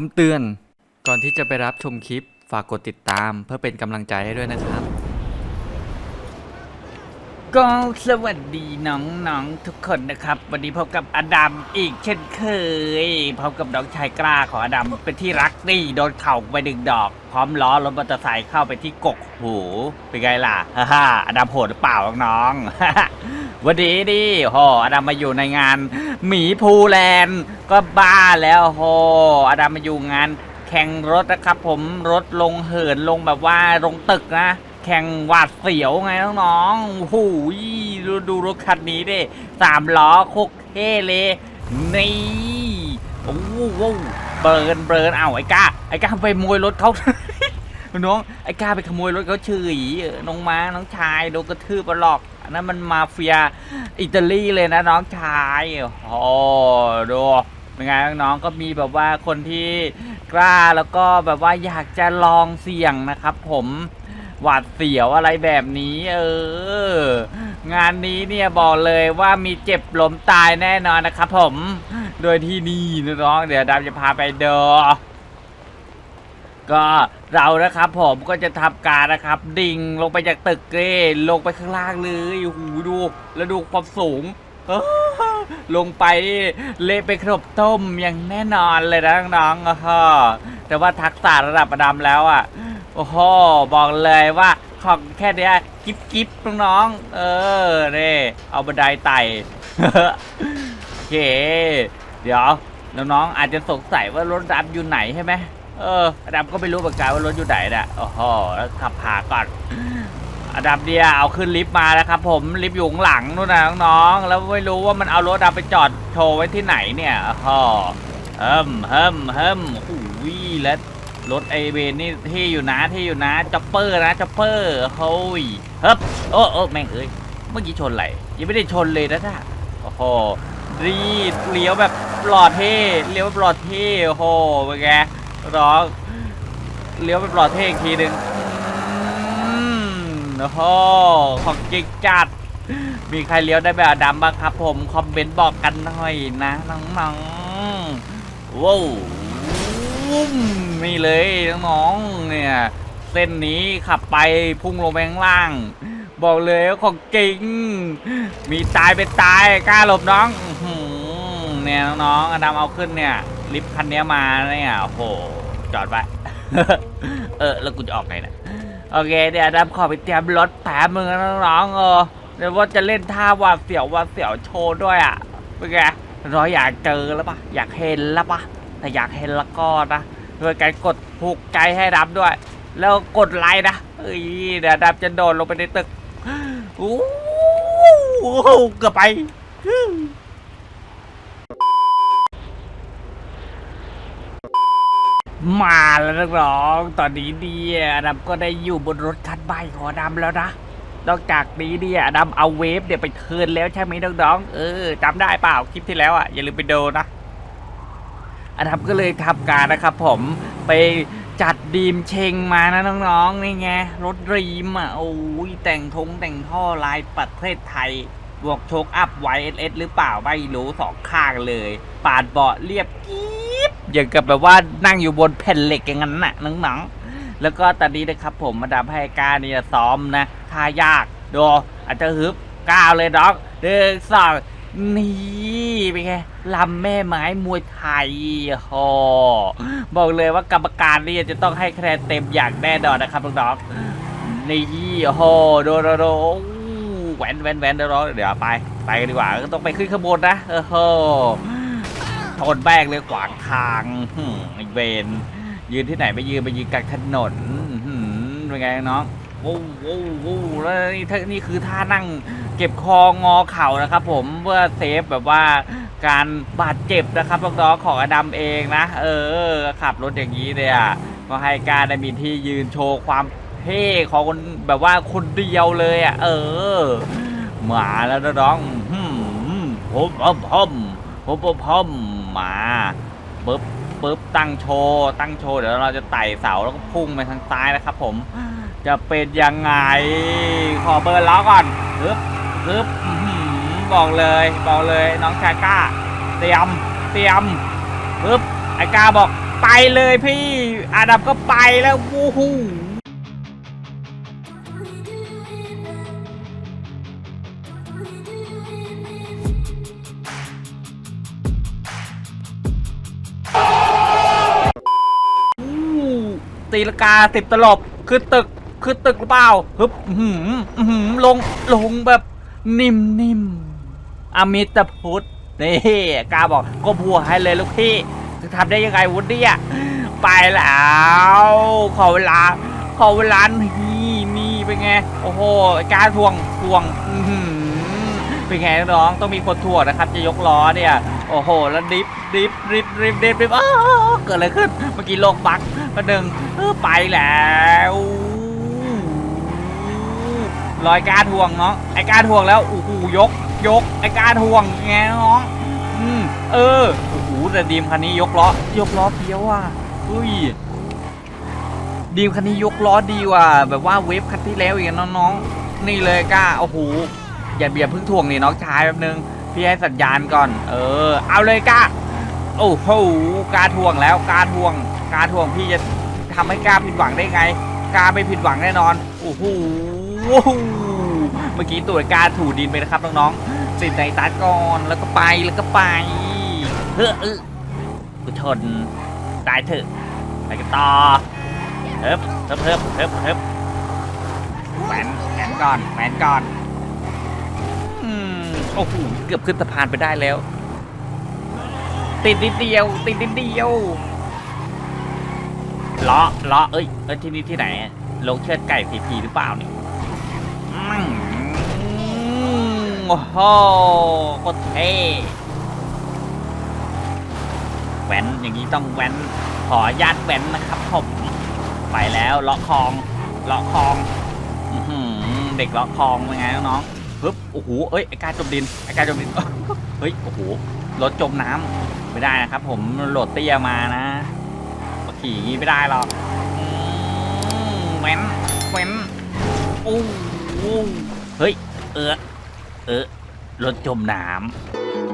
คำเตือน ก่อนที่จะไปรับชมคลิป ฝากกดติดตามเพื่อเป็นกำลังใจให้ด้วยนะครับ ก็สวัสดีน้องๆทุกคนนะครับ วันนี้พบกับอดัมอีกเช่นเคยพบกับน้องชายกล้าของอดัมเป็นที่รักนี่โดนเข่าไปหนึ่งดอก พร้อมล้อรถมอเตอร์ไซค์เข้าไปที่กกหูเป็นไงล่ะฮ่าฮ่าอดัมโหดหรือเปล่าน้องๆ วันนี้ดิโหอดัมมาอยู่ในงานหมีภูแลนด์ก็บ้าแล้วโหอดัมมาอยู่งานแข่งรถนะครับผมรถลงเหินลงแบบว่าลงตึกนะ แข่งหวาดเสียวไงน้องๆโอ้โหดูดูรถคันนี้ดิสามล้อโคกเท่เลยนี่โอ้โหเบิร์นเบิร์นเอาไอ้ก้าไอ้ก้าไปขโมยรถเขา น้องไอ้กล้าไปขโมยรถเขาเฉยเออน้องม้าน้องชายโดนกระทืบมาหลอกอันนั้นมันมาเฟียอิตาลีเลยนะน้องชายโอ้ดูเป็นไงน้องๆก็มีแบบว่าคนที่กล้าแล้วก็แบบว่าอยากจะลองเสี่ยงนะครับ ผมหวาดเสียวอะไรแบบนี้ เออ งานนี้เนี่ยบอกเลยว่ามีเจ็บล้มตายแน่นอนนะครับผม โดยที่นี่นะน้อง เดี๋ยวดำจะพาไปเดอ ก็เรานะครับผมก็จะทำการนะครับดิ่งลงไปจากตึกเก้ลงไปข้างล่างเลยหูดูแล้วดูความสูงลงไปเละไปขนบต้มอย่างแน่นอนเลยนะน้องๆอ้อฮะแต่ว่าทักษะระดับประดำแล้วอะ โอ้โห บอกเลยว่าของแค่เนี้ยกิ๊บกิ๊บน้องๆเออเนี่เอาบันไดไต่โอเค เดี๋ยวน้องๆอาจจะสงสัยว่ารถดำอยู่ไหนใช่ไหม เอออดัมก็ไม่รู้เหมือนกันว่ารถอยู่ไหนน่ะโอ้โหแล้วขับผ่าก่อน อดัมเดียเอาขึ้นลิฟต์มาแล้วครับ ผมลิฟต์อยู่ข้างหลังนู่นนะน้องๆแล้วไม่รู้ว่ามันเอารถดำไปจอดโชว์ไว้ที่ไหนเนี่ยโอ้โหเฮิมเฮิมเฮิมโอ้โหแล้วรถไอเวนนี่ที่อยู่นะที่อยู่นะจ็อปเปอร์นะจ็อปเปอร์เฮ้ยเฮิบโอ้โอ้แม่งเอ้ยเมื่อกี้ชนอะไรยังไม่ได้ชนเลยนะท่าโอ้โหรีดเลี้ยวแบบปลอดเท่เลี้ยวแบบปลอดเท่โอ้โหเป็นไง ร้องเลี้ยวแบบปลอดเท่อีกทีหนึ่งอืมโอ้โหของจริงจัด มีใครเลี้ยวได้แบบดำบ้างครับ ผมคอมเมนต์บอกกันหน่อยนะน้องๆว้าวอุ้มนี่เลยน้องๆเนี่ย เส้นนี้ขับไปพุ่งลงไปข้างล่าง บอกเลยว่าของจริง มีตายเป็นตายกล้าหลบน้องเนี่ยน้องๆอดัมเอาขึ้นเนี่ยลิฟต์คันนี้มาเนี่ยโอ้โห จอดไว้ เออ แล้วกูจะออกไงนะโอเค เดี๋ยวดับขอไปเตรียมรถแป๊บมึงนะน้องๆเออเดี๋ยวว่าจะเล่นท่าหวาดเสียวหวาดเสียวโชว์ด้วยอะเป็นไงรออยากเจอแล้วปะอยากเห็นแล้วปะแต่อยากเห็นแล้วก็นะด้วยการกดผูกใจให้ดับด้วย แล้วกดไลค์นะเอ้ยเดี๋ยวดับจะโดดลงไปในตึกอู้หูเกือบไป มาแล้วน้องๆตอนนี้เนี่ยอดัมก็ได้อยู่บนรถคันใหม่ของอดัมแล้วนะ นอกจากนี้เนี่ยอดัมเอาเวฟเนี่ยไปเทินแล้วใช่ไหมน้องๆเออจำได้เปล่าคลิปที่แล้วอะอย่าลืมไปดูนะอดัมก็เลยทำการนะครับ ผมไปจัดดีมเชงมานะน้องๆนี่ไงรถรีมอะโอ้ยแต่งทงแต่งท่อลายประเทศไทยบวกโชคอัพ YSS หรือเปล่าไม่รู้สองข้างเลย ปาดเบาะเรียบกิ๊บ อย่างกับแบบว่านั่งอยู่บนแผ่นเหล็กอย่างนั้นน่ะหน้องๆแล้วก็ตอนนี้นะครับผมมาดามให้กล้าเนี่ยซ้อมนะท่ายากดูอาจจะฮึบก้าวเลยด็อกเดิสองนี่เป็นไงลำแม่ไม้มวยไทยโอ้บอกเลยว่ากรรมการนี่จะต้องให้คะแนนเต็มอย่างแน่นอนนะครับน้องๆนี่โอ้โหโดโดโดแหวนแหวนแหวนเดี๋ยวรอเดี๋ยวไป ไปกันดีกว่าก็ต้องไปขึ้นขบวนนะเออโห ชนแบกเลยขวางทางหึ่มไอเวนยืนที่ไหนไปยืนไปยืนกลางถนนเป็นไงน้องวู้วู้วู้แล้วนี่ท่านี่คือท่านั่งเก็บคองอเข่านะครับ ผมเพื่อเซฟแบบว่าการบาดเจ็บนะครับน้องๆของอดัมเองนะ เออ ขับรถอย่างนี้เลยอะก็ให้การได้มีที่ยืนโชว์ความเท่ของคนแบบว่าคนเดียวเลยอะ เออมาแล้วนะน้องฮึมผมผมผมผมผม มมาปึ๊บปึ๊บตั้งโชว์ตั้งโชว์เดี๋ยวเราจะไต่เสาแล้วก็พุ่งไปทางซ้ายนะครับผมจะเป็นยังไงขอเบอร์ล้อก่อนปึ๊บปึ๊บอื้อหือบอกเลยบอกเลยน้องชายก้า เตรียมเตรียมปึ๊บไอ้ก้าบอกไปเลยพี่อาดับก็ไปแล้ววู้ฮู้ ตีลกาสิบตลบคือตึกคือตึกหรือเปล่าฮึบหืมหืมลงลงแบบนิ่มนิ่มอมิตรพุทธนี่กาบอกก็บัวให้เลยลูกพี่จะทำได้ยังไงวุฒิอะไปแล้วขอเวลาขอเวลานี่นี่เป็นไงโอ้โหกาทวงทวงเป็นไงน้องต้องมีคนถ่วงนะครับ จะยกล้อเนี่ย โอ้โห แล้วดิฟดิฟดิฟดิฟดิฟดิฟเกิดอะไรขึ้น เมื่อกี้โลกบักประหนึ่งเออไปแล้วลอยกล้าทวงเนาะไอกล้าทวงแล้วโอ้โหยก ยก ไอกล้าทวงไงน้องอืมเออโอ้โหแต่ดีมคันนี้ยกล้อยกล้อเพี้ยวอะอุ้ยดีมคันนี้ยกล้อดีว่าแบบว่าเวฟคันที่แล้วอีกนะน้องๆนี่เลยกล้าโอ้โหอย่าเบียดเพึ่งทวงนี่น้องชายแป๊บนึง พี่ให้สัญญาณก่อน เออ เอาเลยกล้าโอ้โหกล้าทวงแล้วกล้าทวงกล้าทวงพี่จะทำให้กล้าผิดหวังได้ไงกล้าไม่ผิดหวังแน่นอนโอ้โหเมื่อกี้ตัวกล้าถูดินไปนะครับน้องๆติดในตัดก่อนแล้วก็ไปแล้วก็ไปเฮ้อเออกูชนตายเถอะไปกันต่อเฮิบเฮิบเฮิบเฮิบเฮิบแหวนแหวนก่อนแหวนก่อนอืม โอ้โหเกือบขึ้นสะพานไปได้แล้ว ติดนิดเดียว ติดนิดเดียวล้อล้อเอ้ยเอ้ยที่นี่ที่ไหนลงเชือดไก่พีพีหรือเปล่าเนี่ยอืมโอ้โหโคตรเท่แหวนอย่างนี้ต้องแหวนขอญาตแหวนนะครับผมไปแล้วเลาะคลองเลาะคลองเด็กเลาะคลองเป็นไงน้อง ปึ๊บโอ้โหเอ้ยไอ้กาจมดินไอ้กาจมดินเฮ้ยโอ้โหรถจมน้ำไม่ได้นะครับ ผมโหลดเตี้ยมานะขี่อย่างงี้ไม่ได้หรอกอืมแหวนแหวนโอ้โหเฮ้ย เออเออรถจมน้ำ